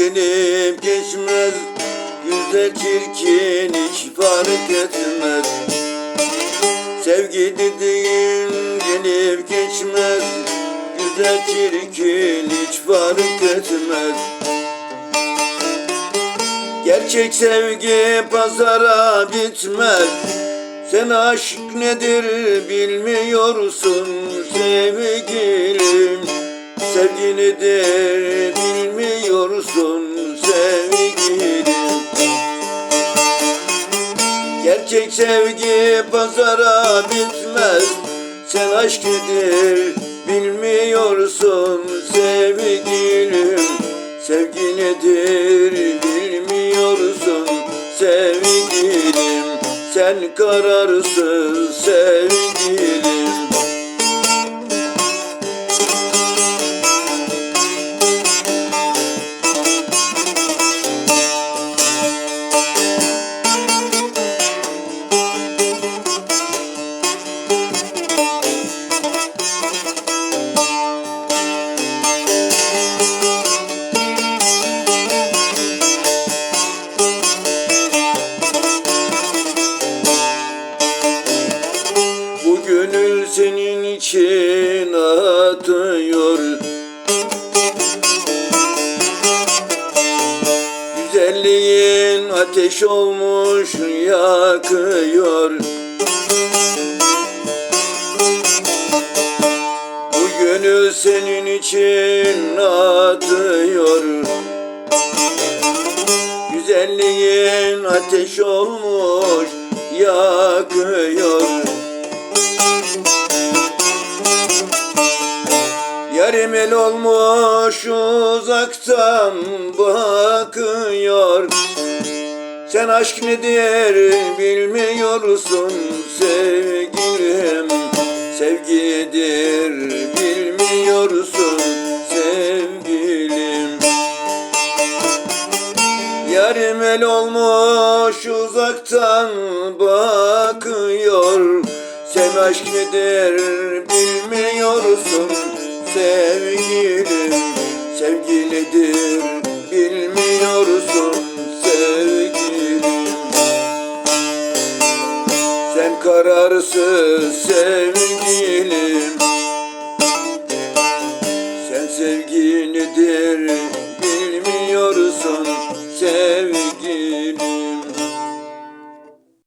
Gelip geçmez. Güzel çirkin hiç fark etmez. Sevgi dediğin gelip geçmez. Güzel çirkin hiç fark etmez. Gerçek sevgi pazara bitmez. Sen aşk nedir bilmiyorsun sevgilim. Sevgi nedir Sevgi pazara bitmez. Sen aşk nedir bilmiyorsun sevgilim. Sevgi nedir bilmiyorsun sevgilim. Sen kararsız sevgilim gönül senin için atıyor. Güzelliğin ateş olmuş yakıyor. Bu gönül senin için atıyor. Güzelliğin ateş olmuş yakıyor El olmuş uzaktan bakıyor. Sen aşk nedir bilmiyorsun sevgilim? Sevgidir bilmiyorsun sevgilim? Yarım el olmuş uzaktan bakıyor. Sen aşk nedir bilmiyorsun Sevgilim sevgilidir bilmiyorsun sevgilim. Sen kararsız sevgilim